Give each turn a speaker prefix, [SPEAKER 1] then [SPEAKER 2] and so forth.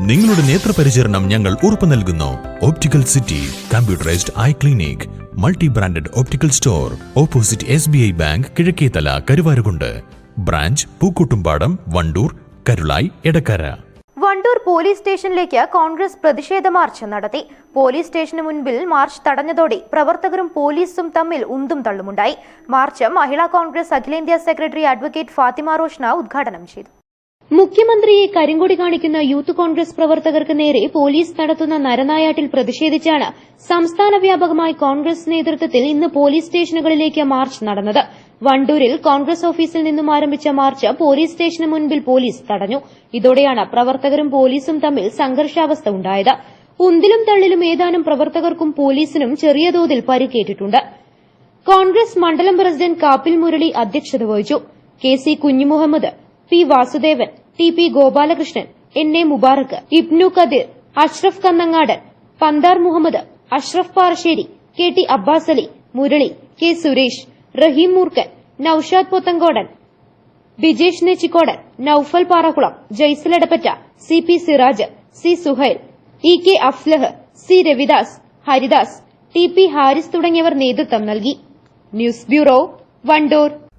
[SPEAKER 1] നിങ്ങളുടെ നേത്രപരിചരണം ഞങ്ങൾ ഉറപ്പു നൽകുന്നു. Optical city computerised eye clinic multi branded optical store opposite S B I bank Kizhakkethala Karuvarakundu. Branch Pookkottumpadam Wandoor Karulai Edakkara
[SPEAKER 2] Wandoor police സ്റ്റേഷനിലേക്ക് കോൺഗ്രസ് പ്രതിഷേധ March നടത്തി. Police സ്റ്റേഷന് മുൻപിൽ March തടഞ്ഞതോടെ പ്രവർത്തകരും പോലീസും തമ്മിൽ ഉന്തും തള്ളുമുണ്ടായി. മാർച്ച് മഹിളാ കോൺഗ്രസ് അഖിലേന്ത്യാ സെക്രട്ടറി അഡ്വക്കേറ്റ് ഫാത്തിമ റോഷ്ന ഉദ്ഘാടനം ചെയ്തു. മുഖ്യമന്ത്രിയെ കരിങ്കൊടി കാണിക്കുന്ന യൂത്ത് കോൺഗ്രസ് പ്രവർത്തകർക്ക് നേരെ പോലീസ് നടത്തുന്ന നരനായാട്ടിൽ പ്രതിഷേധിച്ചാണ് സംസ്ഥാന വ്യാപകമായി കോൺഗ്രസ് നേതൃത്വത്തിൽ ഇന്ന് പോലീസ് സ്റ്റേഷനുകളിലേക്ക് മാർച്ച് നടന്നത്. വണ്ടൂരിൽ കോൺഗ്രസ് ഓഫീസിൽ നിന്നും ആരംഭിച്ച മാർച്ച് പോലീസ് സ്റ്റേഷന് മുൻപിൽ പോലീസ് തടഞ്ഞു. ഇതോടെയാണ് പ്രവർത്തകരും പോലീസും തമ്മിൽ സംഘർഷാവസ്ഥ ഉണ്ടായത്. ഉന്തിലും തള്ളിലും ഏതാനും പ്രവർത്തകർക്കും പോലീസിനും ചെറിയ തോതിൽ പരിക്കേറ്റിട്ടുണ്ട്. കോൺഗ്രസ് മണ്ഡലം പ്രസിഡന്റ് കാപ്പിൽ മുരളി അധ്യക്ഷത വഹിച്ചു. K C Kunjumuhammad P Vasudevan T P Gopalakrishnan N A Mubarak Ibnu Kadeer Ashraf Kannangadan Panthar Muhammad Ashraf Parassery K T Abbas Ali Murali K Suresh Raheem Moorkkan Noushad Pothankodan Bijesh Nechikkodan Noufal Parakkulam Jaisal Edappatta C P Siraj C Suhail E K Aflah C Ravidas Haridas T P Haris തുടങ്ങിയവർ നേതൃത്വം നൽകി. News bureau Wandoor.